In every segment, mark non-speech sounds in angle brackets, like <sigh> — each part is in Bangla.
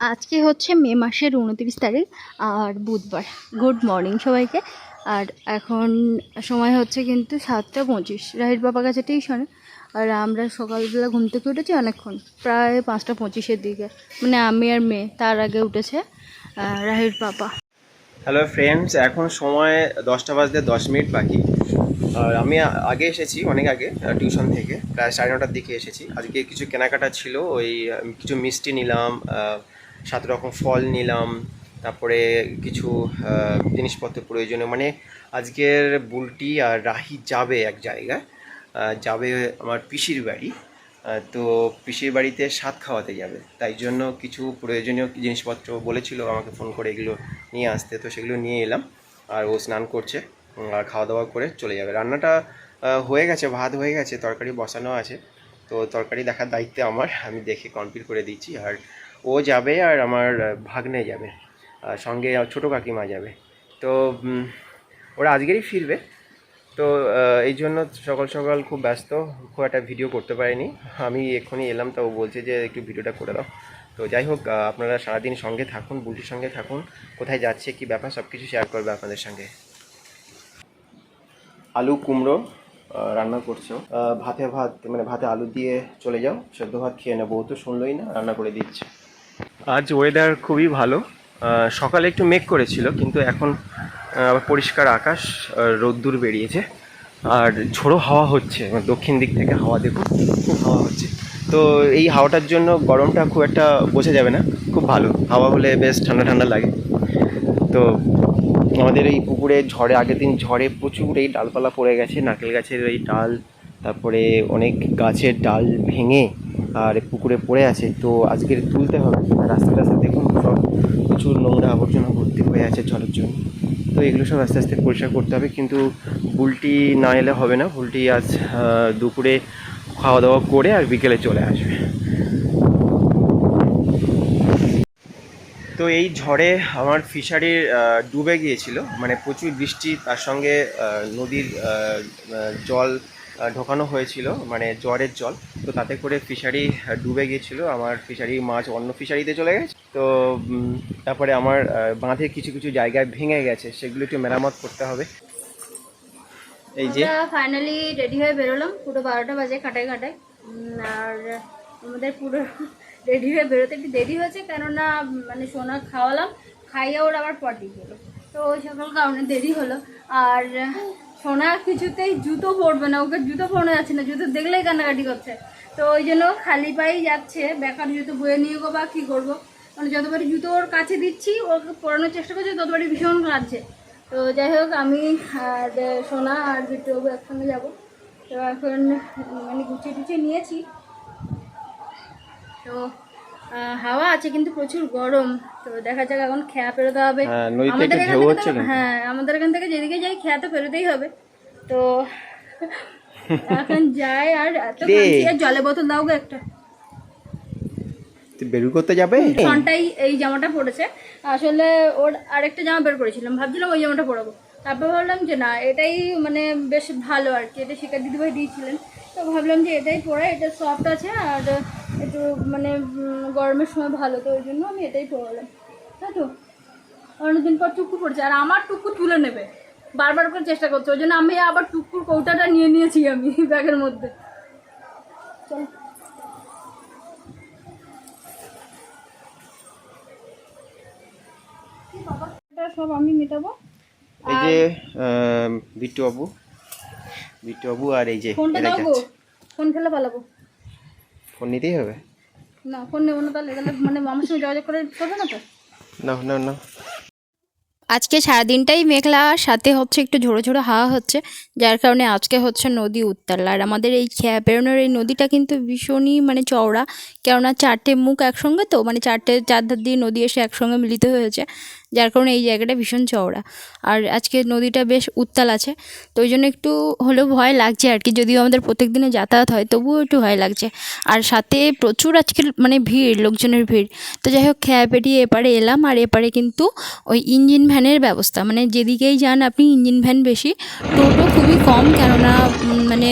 আজকে হচ্ছে মে মাসের উনত্রিশ তারিখ আর বুধবার। গুড মর্নিং সবাইকে। আর এখন সময় হচ্ছে কিন্তু সাতটা পঁচিশ। রাহির বাবার কাছে টিউশনে আর আমরা সকালবেলা ঘুম থেকে উঠেছি অনেকক্ষণ। প্রায় পাঁচটা পঁচিশের দিকে। মানে আমি আর মেয়ে তার আগে উঠেছে রাহির বাবা হ্যালো ফ্রেন্ডস এখন সময় দশটা বাজতে দশ মিনিট বাকি। আর আমি আগে এসেছি অনেক আগে টিউশন থেকে। প্রায় সাড়ে নটার দিকে এসেছি। আজকে কিছু কেনাকাটা ছিল, ওই কিছু মিষ্টি নিলাম সাত রকম ফল নিলাম, তারপরে কিছু জিনিসপত্র প্রয়োজনীয় মানে আজকের বুলটি আর রাহি যাবে এক জায়গায় যাবে আমার পিসির বাড়ি তো পিসির বাড়িতে স্বাদ খাওয়াতে যাবে, তাই জন্য কিছু প্রয়োজনীয় জিনিসপত্র বলেছিল, আমাকে ফোন করে এগুলো নিয়ে আসতে, তো সেগুলো নিয়ে এলাম, আর ও স্নান করছে আর খাওয়া দাওয়া করে চলে যাবে। রান্নাটা হয়ে গেছে, ভাত হয়ে গেছে, তরকারি বসানো আছে, তো তরকারি দেখার দায়িত্বে আমার, আমি দেখে কমপ্লিট করে দিচ্ছি, আর ও যাবে আর আমার ভাগ্নে যাবে সঙ্গে ছোটো কাকিমা যাবে। তো ওরা আজকেরই ফিরবে। তো এই জন্য সকাল সকাল খুব ব্যস্ত, খুব একটা ভিডিও করতে পারিনি। আমি এক্ষুনি এলাম, তো ও বলছে যে একটু ভিডিওটা করে দাও। তো যাই হোক আপনারা সারাদিন সঙ্গে থাকুন, বুলটির সঙ্গে থাকুন, কোথায় যাচ্ছে, কি ব্যাপার সব কিছু শেয়ার করবে আপনাদের সঙ্গে। আলু, কুমড়ো রান্না করছ। ভাতে ভাত মানে ভাতে আলু দিয়ে চলে যাও, সেদ্ধ ভাত খেয়ে নেব। তো শুনলোই না, রান্না করে দিচ্ছে। আজ ওয়েদার খুবই ভালো। সকালে একটু মেঘ করেছিল, কিন্তু এখন আবার পরিষ্কার আকাশ রোদ্দুর বেরিয়েছে। আর ঝোড়ো হাওয়া হচ্ছে মানে দক্ষিণ দিক থেকে হাওয়া দেখুন, খুব হাওয়া হচ্ছে। তো এই হাওয়াটার জন্য গরমটা খুব একটা বোঝা যাবে না, খুব ভালো। হাওয়া হলে বেশ ঠান্ডা ঠান্ডা লাগে। তো আমাদের এই পুকুরে ঝড়ে, আগের দিন ঝড়ে প্রচুর এই ডালপালা পড়ে গেছে, নারকেল গাছের এই ডাল, তারপরে অনেক গাছের ডাল ভেঙে আর পুকুরে পড়ে আছে, তো আজকে তুলতে হবে। রাস্তা রাস্তা দেখুন সব প্রচুর নোংরা আবর্জনা ভর্তি হয়ে আছে জলের জন্য। তো এগুলো সব আস্তে আস্তে পরিষ্কার করতে হবে, কিন্তু ভুলটি না এলে হবে না। ভুলটি আজ দুপুরে খাওয়া দাওয়া করে আর বিকেলে চলে আসবে। তো এই ঝড়ে আমার ফিশারি ডুবে গিয়েছিল। মানে প্রচুর বৃষ্টি, তার সঙ্গে নদীর জল ঢোকানো হয়েছিল মানে জ্বরের জল। তো তাতে করে ফিশারি ডুবে গিয়েছিল। আমার ফিশারি মাছ অন্য ফিশারিতে চলে গেছে। তো তারপরে আমার বাঁধে কিছু কিছু জায়গায় ভেঙে গেছে। সেগুলো একটু মেরামত করতে হবে। এই যে ফাইনালি রেডি হয়ে বেরোলাম। পুরো বারোটা বাজে কাটায় কাটায় আর আমাদের পুরো রেডি হয়ে বেরোতে একটু দেরি হয়েছে। কেননা মানে সোনা খাওয়ালাম। খাইয়ে ওর আবার পটি গেলো তো ওই সকল কারণে দেরি হলো। আর সোনা কিছুতেই জুতো পরবে না, ওকে জুতো পরানো যাচ্ছে না, জুতো দেখলেই কান্নাকাটি করছে। তো ওই জন্য খালি পায়েই যাচ্ছে, বেকার জুতো বয়ে নিয়ে গো বা কী করব? মানে যতবারই জুতো ওর কাছে দিচ্ছি, ওকে পরানোর চেষ্টা করছে, ততবারই ভীষণ কাঁদছে। তো যাই হোক, আমি আর সোনা আর বাবু একসঙ্গে যাব। তো এখন মানে গুছিয়ে টুচিয়ে নিয়েছি। তো হাওয়া আছে কিন্তু প্রচুর গরম। তো দেখা যাক এখন খেয়া পেরোতে হবে। হ্যাঁ, আমাদের এখান থেকে। হ্যাঁ আমাদের এখান থেকে যেদিকে যাই খেয়া তো পেরোতেই হবে। তো <laughs> এখন যাই আর এত জলে বোতল দাও গো একটা। করতে যাবে? এই জামাটা পরেছে আসলে ওর আরেকটা জামা বের করেছিলাম। ভাবছিলাম ওই জামাটা পরাবো তারপর ভাবলাম যে না এটাই মানে বেশ ভালো আর কি। এটা শিকার দিদিভাই দিয়েছিলেন। তো ভাবলাম যে এটাই পরাই এটা সফট আছে আর একটু মানে গরমের সময় ভালো তো ওই জন্য আমি এটাই পরালাম তাই তো? অনেকদিন পর টুকু পড়ছে আর আমার টুকু তুলে নেবে। বারবার করে চেষ্টা করছে ওই জন্য আমি আবার টুকুর কৌটাটা নিয়ে নিয়েছি আমি <laughs> ব্যাগের মধ্যে। চল। সব আমি মেটাবো? এই যে বিট্টু বাবু বিট্টু বাবু আর এই যে ফোনটা দাও ফোন ফেলে পালাবো। ফোন নিতেই হবে? না ফোন নেব না তাহলে। তাহলে মানে আমার সঙ্গে যোগাযোগ করে করবে না তো? না না না। আজকে সারাদিনটাই মেঘলা আর সাথে হচ্ছে একটু ঝোড়ো ঝোড়ো হাওয়া হচ্ছে যার কারণে আজকে হচ্ছে নদী উত্তাল। আর আমাদের এই খেয়া বেরোনোর এই নদীটা কিন্তু ভীষণই মানে চওড়া কেননা চারটে মুখ একসঙ্গে তো মানে চারটে চারধার দিয়ে নদী এসে একসঙ্গে মিলিত হয়েছে। যার কারণে এই জায়গাটা ভীষণ চওড়া। আর আজকে নদীটা বেশ উত্তাল আছে, তো ওই জন্য একটু হলেও ভয় লাগছে আর কি, যদিও আমাদের প্রত্যেক দিনে যাতায়াত হয়, তবুও একটু ভয় লাগছে। আর সাথে প্রচুর আজকে মানে ভিড়, লোকজনের ভিড়। তো যাই হোক, খেয়া পেটিয়ে এপারে এলাম, আর এপারে কিন্তু ওই ইঞ্জিন ভ্যানের ব্যবস্থা। মানে যেদিকেই যান আপনি ইঞ্জিন ভ্যান বেশি, টোটো খুবই কম, কেননা মানে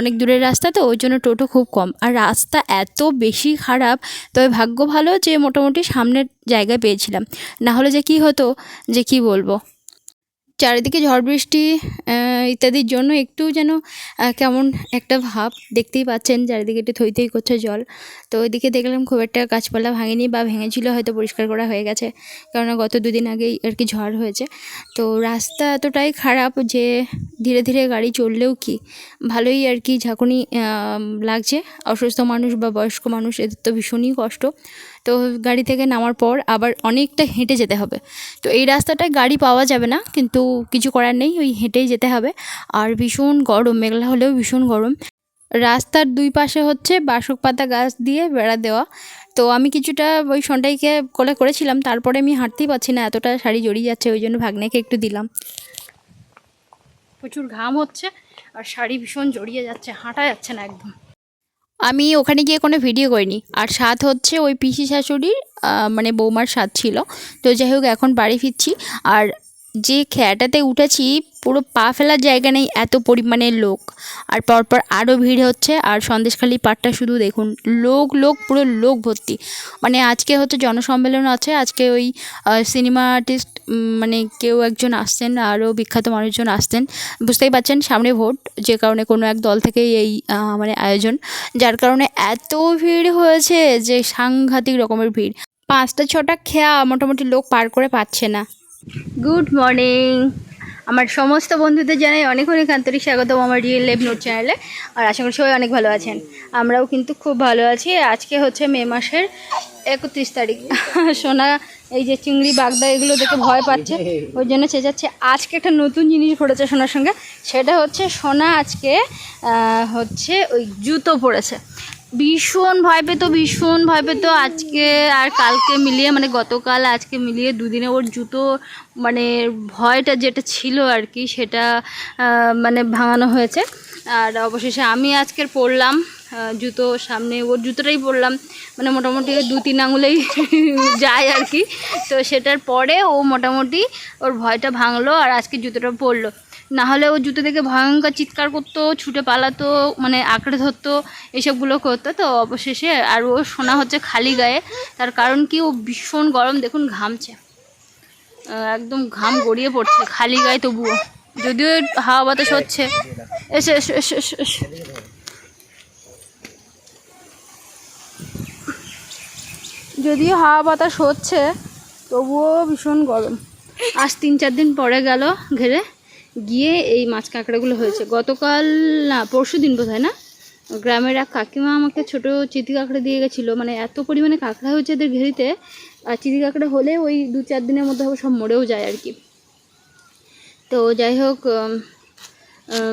অনেক দূরের রাস্তা তো, ওই জন্য টোটো খুব কম। আর রাস্তা এত বেশি খারাপ, তবে ভাগ্য ভালো যে মোটামুটি সামনের জায়গায় পেয়েছিলাম। না হলে যে কি হতো? যে কি বলব? চারিদিকে ঝড় বৃষ্টি ইত্যাদির জন্য একটু যেন কেমন একটা ভাব দেখতেই পাচ্ছেন চারিদিকে একটু থই থই করছে জল। তো ওইদিকে দেখলাম খুব একটা গাছপালা ভাঙেনি বা ভেঙেছিল হয়তো পরিষ্কার করা হয়ে গেছে। কেননা গত দুদিন আগেই আর কি ঝড় হয়েছে। তো রাস্তা এতটাই খারাপ যে ধীরে ধীরে গাড়ি চললেও কি ভালোই আর কি ঝাঁকুনি লাগছে। অসুস্থ মানুষ বা বয়স্ক মানুষ, এদের তো ভীষণই কষ্ট। তো গাড়ি থেকে নামার পর আবার অনেকটা হেঁটে যেতে হবে। তো এই রাস্তাটায় গাড়ি পাওয়া যাবে না, কিন্তু কিছু করার নেই, ওই হেঁটেই যেতে হবে। আর ভীষণ গরম, মেঘলা হলেও ভীষণ গরম। রাস্তার দুই পাশে হচ্ছে বাসক পাতা গাছ দিয়ে বেড়া দেওয়া। তো আমি কিছুটা ওই সন্টাইকে কোলে করেছিলাম, তারপরে আমি হাঁটতেই পারছি না, এতটা শাড়ি জড়িয়ে যাচ্ছে, ওই জন্য ভাগ্নেকে একটু দিলাম। প্রচুর ঘাম হচ্ছে, আর শাড়ি ভীষণ জড়িয়ে যাচ্ছে, হাঁটা যাচ্ছে না একদম। আমি ওখানে গিয়ে কোনো ভিডিও করিনি। আর স্বাদ হচ্ছে ওই পিসি শাশুড়ির মানে বৌমার স্বাদ ছিল। তো যাই হোক, এখন বাড়ি ফিরছি। আর যে খেয়াটাতে উঠেছি, পুরো পা ফেলার জায়গা নেই এত পরিমাণে লোক। আর পরপর আরও ভিড় হচ্ছে, আর সন্দেশখালি পাটটা শুধু দেখুন, লোক লোক, পুরো লোক ভর্তি। মানে আজকে হচ্ছে জনসম্মেলন আছে, আজকে ওই সিনেমা আর্টিস্ট মানে কেউ একজন আসছেন আরও বিখ্যাত মানুষজন আসছেন। বুঝতেই পারছেন, সামনে ভোট, যে কারণে কোনো এক দল থেকেই এই মানে আয়োজন। যার কারণে এত ভিড় হয়েছে যে সাংঘাতিক রকমের ভিড়। পাঁচটা, ছটা খেয়া মোটামুটি লোক পার করে পাচ্ছে না। গুড মর্নিং আমার সমস্ত বন্ধুদের জানাই অনেক অনেক আন্তরিক স্বাগতম আমার রিয়েল লাইফ নোট চ্যানেলে আর আশা করি সবাই অনেক ভালো আছেন। আমরাও কিন্তু খুব ভালো আছি। আজকে হচ্ছে মে মাসের একত্রিশ তারিখ। <laughs> সোনা, এই যে চিংড়ি, বাগদা, এগুলো দেখে ভয় পাচ্ছে। ওই জন্য চেঁচাচ্ছে আজকে একটা নতুন জিনিস ঘটেছে সোনার সঙ্গে। সেটা হচ্ছে সোনা আজকে হচ্ছে ওই জুতো পরেছে ভীষণ ভয় পেত, ভীষণ ভয় পেত। আজকে আর কালকে মিলিয়ে মানে গতকাল আজকে মিলিয়ে দুদিনে ওর জুতো মানে ভয়টা যেটা ছিল আর কি, সেটা মানে ভাঙানো হয়েছে। আর অবশেষে আমি আজকের পরলাম জুতো সামনে, ওর জুতোটাই পরলাম। মানে মোটামুটি দু, তিন আঙুলেই <laughs> যায় আর কি। তো সেটার পরে ও মোটামুটি ওর ভয়টা ভাঙলো আর আজকে জুতোটা পরলো। না হলে ও জুতো থেকে ভয়ঙ্কর চিৎকার করতো, ছুটে পালাতো মানে আঁকড়ে ধরতো, এসবগুলো করতো। তো অবশেষে আর ও শোনা হচ্ছে খালি গায়ে। তার কারণ কি? ও ভীষণ গরম, দেখুন ঘামছে। একদম ঘাম গড়িয়ে পড়ছে, খালি গায়ে তবুও। যদিও হাওয়া বাতাস হচ্ছে। এসে এসে এসে। যদিও হাওয়া বাতাস হচ্ছে, তবুও ভীষণ গরম। আজ তিন চার দিন পরে গেল ঘেরে। গিয়ে এই মাছ কাঁকড়াগুলো হয়েছে। গতকাল না, পরশু দিন বোধ না, গ্রামের এক কাকিমা আমাকে ছোট চিতি কাঁকড়া দিয়ে গেছিল। মানে এত পরিমাণে কাঁকড়া হয়েছে এদের ঘেরিতে, আর চিতি কাঁকড়া হলে ওই দু চার দিনের মধ্যে আবার সব মরেও যায় আর কি। তো যাই হোক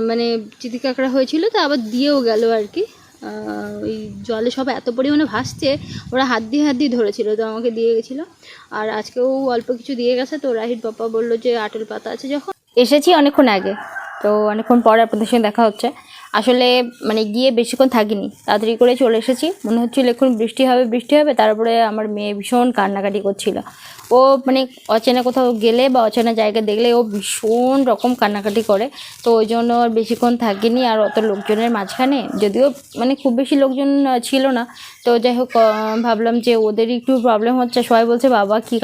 মানে চিতি কাঁকড়া হয়েছিল, তো আবার দিয়েও গেল আর কি। ওই জলে সব এত পরিমাণে ভাসছে, ওরা হাত দিয়ে হাত দিয়ে ধরেছিল, তো আমাকে দিয়ে গেছিল। আর আজকেও অল্প কিছু দিয়ে গেছে, তো রাহির পাপা বলল যে আটল পাতা আছে যখন এসেছি অনেকক্ষণ আগে। তো অনেকক্ষণ পরে আপনাদের সঙ্গে দেখা হচ্ছে। আসলে মানে গিয়ে বেশিক্ষণ থাকিনি। তাড়াতাড়ি করে চলে এসেছি। মনে হচ্ছিল এখন বৃষ্টি হবে বৃষ্টি হবে। তারপরে আমার মেয়ে ভীষণ কান্নাকাটি করছিল। ও মানে অচেনা কোথাও গেলে বা অচেনা জায়গা দেখলে ও ভীষণ রকম কান্নাকাটি করে। তো ওই জন্য আর বেশিক্ষণ থাকিনি আর অত লোকজনের মাঝখানে। যদিও মানে খুব বেশি লোকজন ছিল না। তো যাই হোক ভাবলাম যে ওদের একটু প্রবলেম হচ্ছে। সবাই বলছে, বাবা, কী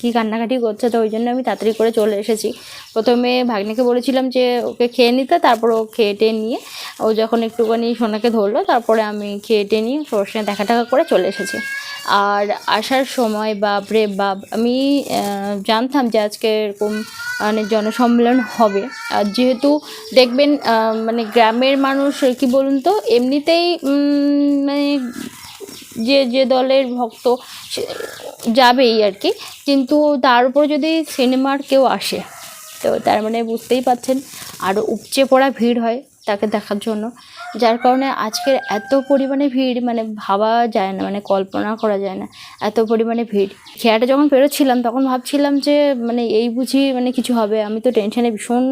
কী কান্নাকাটি করছে? তো ওই জন্য আমি তাড়াতাড়ি করে চলে এসেছি। প্রথমে ভাগ্নিকে বলেছিলাম যে ওকে খেয়ে নিতে, তারপর ও খেয়ে টেয়ে নিয়ে ও যখন একটুখানি সোনাকে ধরলো, তারপরে আমি খেয়ে নিয়ে ওর সঙ্গে দেখা টাকা করে চলে এসেছি। আর আসার সময় বাপরে বাপ আমি জানতাম যে আজকে এরকম মানে জনসম্মেলন হবে। আর যেহেতু দেখবেন মানে গ্রামের মানুষ কি বলুন তো, এমনিতেই মানে যে যে দলের ভক্ত যাবেই আর কি। কিন্তু তার উপর যদি সিনেমার কেউ আসে, তো তার মানে বুঝতেই পাচ্ছেন আরও উপচে পড়া ভিড় হয়। তাকে দেখার জন্য। যার কারণে আজকের এত পরিমাণে ভিড় মানে ভাবা যায় না মানে কল্পনা করা যায় না, এত পরিমাণে ভিড়। খেয়াটা যখন পেরোচ্ছিলাম, তখন ভাবছিলাম যে মানে এই বুঝি মানে কিছু হবে। আমি তো টেনশানে ভীষণ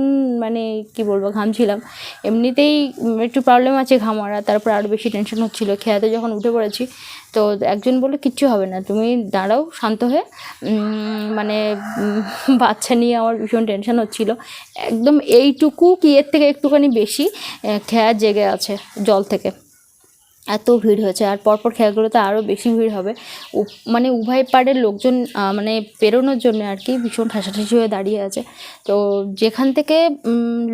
মানে কি বলব, ঘামছিলাম। এমনিতেই একটু প্রবলেম আছে ঘামারা তারপর আরও বেশি টেনশন হচ্ছিল। খেয়াতে যখন উঠে পড়েছি তো একজন বলল, কিচ্ছু হবে না, তুমি দাঁড়াও, শান্ত হয়ে। মানে <laughs> বাচ্চা নিয়ে আমার ভীষণ টেনশন হচ্ছিল। একদম এইটুকু কি এর থেকে একটুখানি বেশি? খেয়া জেগে আছে জল থেকে। এত ভিড় হয়েছে, আর পরপর খেয়াগুলোতে আরও বেশি ভিড় হবে। মানে উভয় পাড়ের লোকজন মানে পেরোনোর জন্য আর কি ভীষণ ঠাসাঠাসি হয়ে দাঁড়িয়ে আছে। তো যেখান থেকে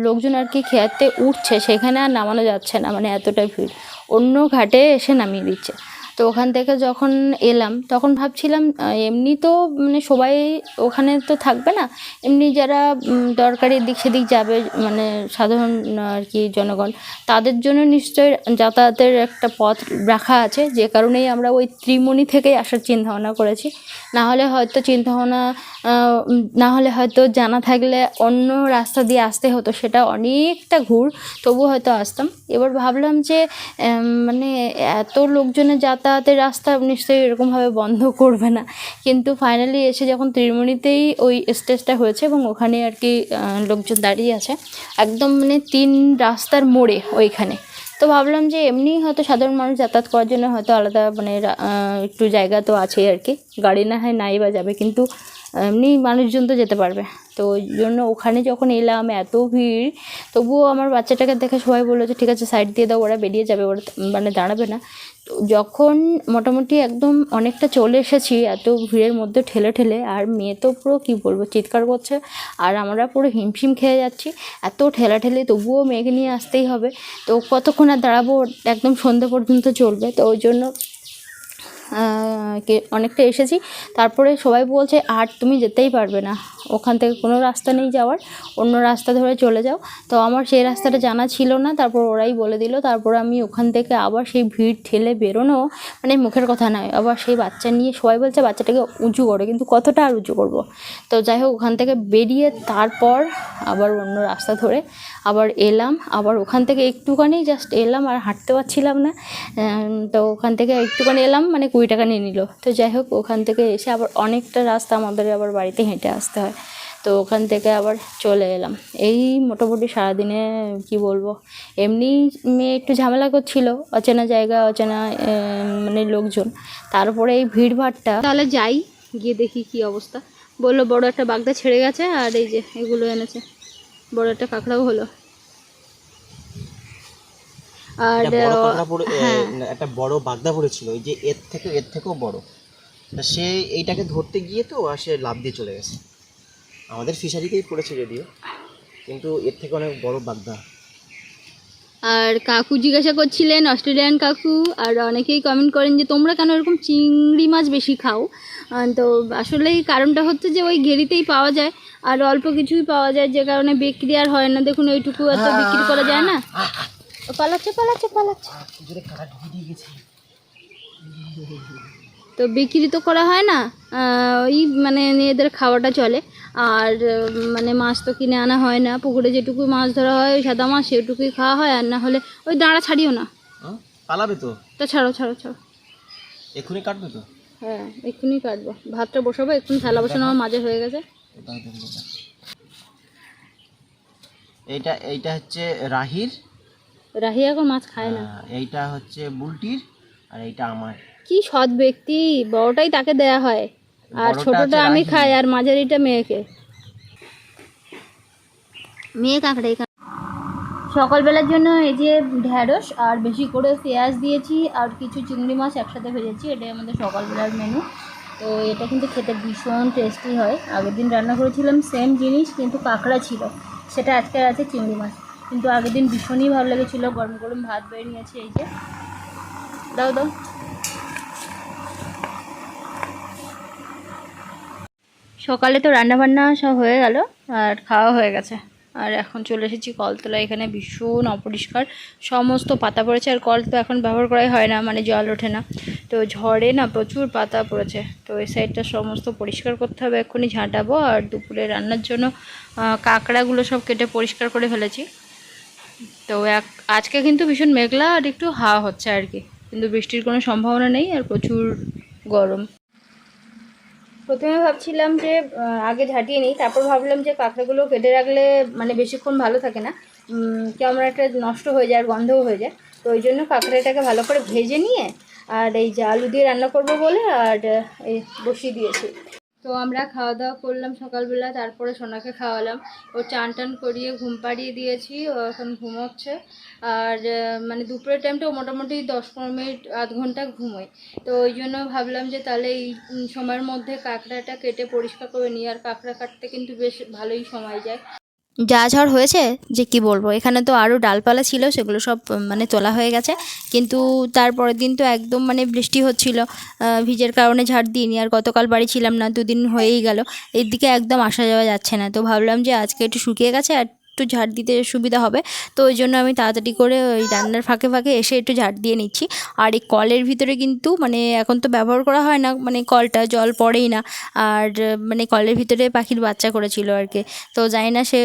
লোকজন আর কি খেয়াতে উঠছে, সেখানে আর নামানো যাচ্ছে না মানে এতটাই ভিড়। অন্য ঘাটে এসে নামিয়ে দিচ্ছে। তো ওখান থেকে যখন এলাম, তখন ভাবছিলাম এমনি তো মানে সবাই ওখানে তো থাকবে না, এমনি যারা দরকারি দিক সেদিক যাবে মানে সাধারণ আর কি জনগণ, তাদের জন্য নিশ্চয়ই যাতায়াতের একটা পথ রাখা আছে, যে কারণেই আমরা ওই ত্রিমণি থেকেই আসার চিন্তাভাবনা করেছি। না হলে হয়তো চিন্তাভাবনা না হলে হয়তো জানা থাকলে অন্য রাস্তা দিয়ে আসতে হতো, সেটা অনেকটা ঘুর তবু হয়তো আসতাম। এবার ভাবলাম যে মানে এত লোকজনের যাতায়াতের রাস্তা নিশ্চয়ই এরকমভাবে বন্ধ করবে না। কিন্তু ফাইনালি এসে যখন ত্রিমণিতেই ওই স্টেজটা হয়েছে এবং ওখানে আর কি লোকজন দাঁড়িয়ে আছে, একদম মানে তিন রাস্তার মোড়ে ওইখানে। তো ভাবলাম যে এমনি হয়তো সাধারণ মানুষ যাতায়াত করার জন্য হয়তো আলাদা মানে একটু জায়গা তো আছেই আর কি। গাড়ি না হয় নাই বা যাবে, কিন্তু এমনি মানুষজন তো যেতে পারবে। তো ওই জন্য ওখানে যখন এলাম, এত ভিড়, তবুও আমার বাচ্চাটাকে দেখে সবাই বলল যে, ঠিক আছে সাইড দিয়ে দাও, ওরা বেরিয়ে যাবে, ওরা মানে দাঁড়াবে না। তো যখন মোটামুটি একদম অনেকটা চলে এসেছি, এত ভিড়ের মধ্যে ঠেলে ঠেলে, আর মেয়ে তো পুরো কী বলব, চিৎকার করছে, আর আমরা পুরো হিমশিম খেয়ে যাচ্ছি, এত ঠেলা ঠেলে, তবুও মেয়েকে নিয়ে আসতেই হবে। তো কতক্ষণ আর দাঁড়াবো, একদম সন্ধে পর্যন্ত চলবে। তো ওই জন্য অনেকটা এসেছি। তারপরে সবাই বলছে, আর তুমি যেতেই পারবে না। ওখান থেকে কোনো রাস্তা নেই যাওয়ার। অন্য রাস্তা ধরে চলে যাও। তো আমার সেই রাস্তাটা জানা ছিল না। তারপর ওরাই বলে দিল, তারপর আমি ওখান থেকে আবার সেই ভিড় ঠেলে বেরোনো মানে মুখের কথা নয়। আবার সেই বাচ্চা নিয়ে সবাই বলছে, বাচ্চাটাকে উঁচু করো, কিন্তু কতটা আর উঁচু করব? তো যাই হোক, ওখান থেকে বেরিয়ে তারপর আবার অন্য রাস্তা ধরে আবার এলাম। আবার ওখান থেকে একটুখানি জাস্ট এলাম, আর হাঁটতে পারছিলাম না। তো ওখান থেকে একটুখানি এলাম। মানে কুড়ি টাকা নিয়ে নিল। তো যাই হোক, ওখান থেকে এসে আবার অনেকটা রাস্তা আমাদের আবার বাড়িতে হেঁটে আসতে হয়। তো ওখান থেকে আবার চলে এলাম। এই মোটামুটি সারাদিনে কি বলব, এমনি মেয়ে একটু ঝামেলা করছিল, অচেনা জায়গা, অচেনা মানে লোকজন। তারপরে এই ভিড়ভাড়টা তাহলে যাই, গিয়ে দেখি কি অবস্থা। বলল বড় একটা বাগদা ছেড়ে গেছে, আর এই যে এগুলো এনেছে। বড় একটা কাঁকড়াও হলো। আর একটা বড় হ্যাঁ। একটা বড় বাগদা পড়েছিল যে এর থেকে এর থেকেও বড়। সে এইটাকে ধরতে গিয়ে তো আর সে লাভ দিয়ে চলে গেছে। আমাদের ফিশারিতেই পড়েছে যদিও কিন্তু এর থেকে অনেক বড় বাগদা। আর কাকু জিজ্ঞাসা করছিলেন অস্ট্রেলিয়ান কাকু আর অনেকেই কমেন্ট করেন যে তোমরা কেন এরকম চিংড়ি মাছ বেশি খাও? তো আসলেই কারণটা হচ্ছে যে ওই ঘেরিতেই পাওয়া যায়। আর অল্প কিছুই পাওয়া যায় যে কারণে বিক্রি আর হয় না। দেখুন ওইটুকু এত বিক্রি করা যায় না। পালাচ্ছে পালাচ্ছে পালাচ্ছে। তো বিক্রি তো করা হয় না ওই মানে এদের খাওয়াটা চলে। আর মানে মাছ তো কিনে আনা হয় না পুকুরে যেটুকু মাছ ধরা হয় ওই সাদা মাছ সেটুকুই খাওয়া হয় আর না হলে ওই দাঁড়া ছাড়িও না? পালাবে তো? তা ছাড়ো ছাড়ো ছাড়ো। এক্ষুনি কাটবে তো? হ্যাঁ এক্ষুনি কাটবো। ভাতটা বসাবো এক্ষুনি থালা বসানো আমার মাঝে হয়ে গেছে। এইটা এইটা হচ্ছে রাহির রাহি এখন মাছ খায় না। এইটা হচ্ছে বুলটির আর এইটা আমার। কি সৎ ব্যক্তি বড়টাই তাকে দেয়া হয়। আর ছোটটা আমি খাই আর মাঝারিটা মেয়েকে। মেয়ে কাঁকড়ে সকালবেলার জন্য এই যে ঢ্যাঁড়স আর বেশি করে পেঁয়াজ দিয়েছি আর কিছু চিংড়ি মাছ একসাথে ভেজেছি এটাই আমাদের সকালবেলার মেনু তো এটা কিন্তু খেতে ভীষণ টেস্টি হয়। আগের দিন রান্না করেছিলাম সেম জিনিস কিন্তু কাঁকড়া ছিল। সেটা আজকে আছে চিংড়ি মাছ। কিন্তু আগের দিন ভীষণই ভালো লেগেছিলো, গরম গরম ভাত বেড়ে নিয়েছি এই যে। দাও দাও। সকালে তো রান্নাবান্না সব হয়ে গেল, আর খাওয়া হয়ে গেছে। আর এখন চলে এসেছি কলতলা, এখানে ভীষণ অপরিষ্কার, সমস্ত পাতা পড়েছে, আর কল তো এখন ব্যবহার করাই হয় না মানে জল ওঠে না। তো ঝড়ে না প্রচুর পাতা পড়েছে, তো এই সাইডটা সমস্ত পরিষ্কার করতে হবে, এক্ষুনি ঝাঁটাবো, আর দুপুরে রান্নার জন্য কাঁকড়াগুলো সব কেটে পরিষ্কার করে ফেলেছি। তো এক, আজকে কিন্তু ভীষণ মেঘলা আর একটু হাওয়া হচ্ছে আর কি। কিন্তু বৃষ্টির কোনো সম্ভাবনা নেই আর প্রচুর গরম। প্রথমে ভাবছিলাম যে আগে ঝাঁটিয়ে নিই, তারপর ভাবলাম যে কাঁকড়াগুলো কেটে রাখলে মানে বেশিক্ষণ ভালো থাকে না। কেমন একটা নষ্ট হয়ে যায় আর গন্ধও হয়ে যায়। তো ওই জন্য কাঁকড়াটাকে ভালো করে ভেজে নিয়ে আর এই যে আলু দিয়ে রান্না করব বলে আর এই বসিয়ে দিয়েছি। তো আমরা খাওয়া দাওয়া করলাম সকালবেলা, তারপরে সোনাকে খাওয়ালাম। ও চান টান করিয়ে ঘুম পাড়িয়ে দিয়েছি, ও এখন ঘুমোচ্ছে। আর মানে দুপুরের টাইমটা মোটামুটি দশ পনেরো মিনিট, আধ ঘণ্টা ঘুমোয়। তো ওই জন্য ভাবলাম যে তাহলে এই সময়ের মধ্যে কাঁকড়াটা কেটে পরিষ্কার করে নিই, আর কাঁকড়া কাটতে কিন্তু বেশ ভালোই সময় যায়। যা ঝড় হয়েছে, যে কি বলব? এখানে তো আরও ডালপালা ছিল, সেগুলো সব মানে তোলা হয়ে গেছে। কিন্তু তারপরের দিন তো একদম মানে বৃষ্টি হচ্ছিল। ভিজের কারণে ঝাড় দিইনি, আর গতকাল বাড়ি ছিলাম না, দুদিন হয়েই গেল। এর দিকে একদম আসা যাওয়া যাচ্ছে না। তো ভাবলাম যে আজকে একটু শুকিয়ে গেছে, আর একটু ঝাড় দিতে সুবিধা হবে। তো ওই জন্য আমি তাড়াতাড়ি করে ওই রান্নার ফাঁকে ফাঁকে এসে একটু ঝাড় দিয়ে নিচ্ছি। আর এই কলের ভিতরে কিন্তু মানে এখন তো ব্যবহার করা হয় না মানে কলটা জল পড়েই না। আর মানে কলের ভিতরে পাখির বাচ্চা করেছিল আর কি। তো জানি না সে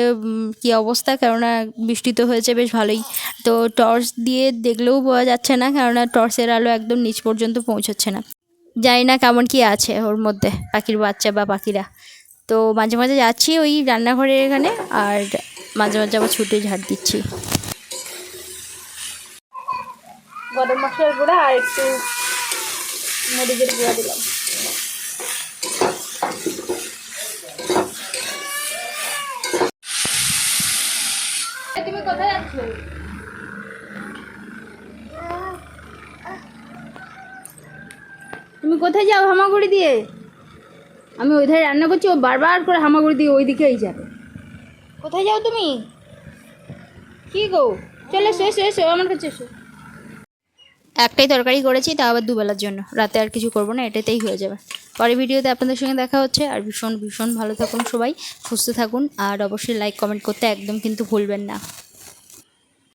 কী অবস্থা, কেননা বৃষ্টি তো হয়েছে বেশ ভালোই। তো টর্চ দিয়ে দেখলেও বোঝা যাচ্ছে না, কেননা টর্চের আলো একদম নিচ পর্যন্ত পৌঁছচ্ছে না। জানি না কেমন কি আছে ওর মধ্যে, পাখির বাচ্চা বা পাখিরা। তো মাঝে মাঝে যাচ্ছি ওই রান্নাঘরের এখানে, আর মাঝে মাঝে আবার ছুটে ঝাড় দিচ্ছি। গরম মশলার গুঁড়া আর একটু মরিচের গুঁড়া দিলাম। তুমি কোথায় তুমি কোথায় যাও হামাগুড়ি দিয়ে? আমি ওই ধারে রান্না করছি, ও বারবার করে হামাগুড়ি দিয়ে ওই দিকেই যাবে। কোথায় যাও তুমি? কি গো? চলে, এসো এসো এসো, আমার কাছে এসো। একটাই তরকারি করেছি তা আবার দুবেলার জন্য। রাতে আর কিছু করব না, এটাতেই হয়ে যাবে। পরের ভিডিওতে আপনাদের সঙ্গে দেখা হচ্ছে। আর ভীষণ ভীষণ ভালো থাকুন সবাই, সুস্থ থাকুন। আর অবশ্যই লাইক কমেন্ট করতে একদম কিন্তু ভুলবেন না।